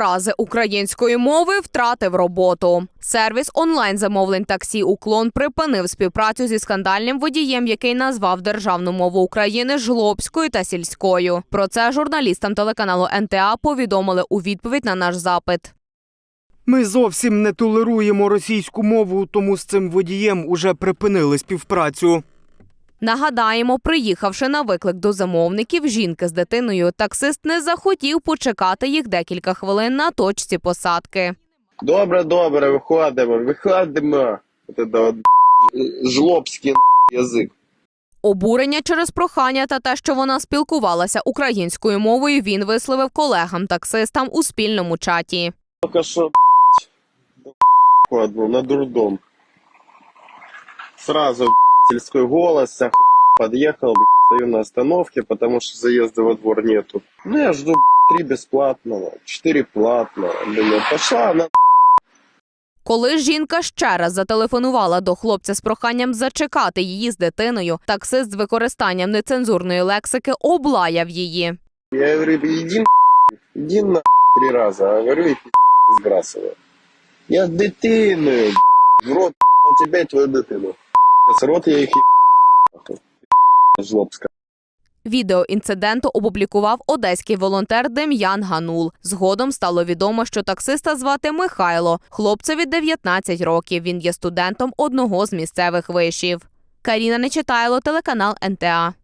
рази української мови втратив роботу. Сервіс онлайн замовлень таксі Уклон припинив співпрацю зі скандальним водієм, який назвав державну мову України жлобською та сільською. Про це журналістам телеканалу НТА повідомили у відповідь на наш запит. Ми зовсім не толеруємо російську мову, тому з цим водієм уже припинили співпрацю. Нагадаємо, приїхавши на виклик до замовників жінки з дитиною, таксист не захотів почекати їх декілька хвилин на точці посадки. Добре, добре, виходимо, виходимо. Жлобський язик. Обурення через прохання та те, що вона спілкувалася українською мовою, він висловив колегам-таксистам у спільному чаті. Только що виходимо на дурдом. Сразу сельской голос, вся подъехал, стою на остановке, потому что заезда во двор нету. Ну я жду три бесплатного, четыре платного. Думаю, пошла она Коли жінка ще раз зателефонувала до хлопця з проханням зачекати її з дитиною, таксист з використанням нецензурної лексики облаяв її. Я говорю, иди на иди на три раза. А говорю, и сбрасываю. Я с дитиною, в рот у тебя и твою дитину. Рот я їх злобська. Відео інциденту опублікував одеський волонтер Дем'ян Ганул. Згодом стало відомо, що таксиста звати Михайло. Хлопцеві 19 років. Він є студентом одного з місцевих вишів. Каріна Нечитайло, телеканал НТА.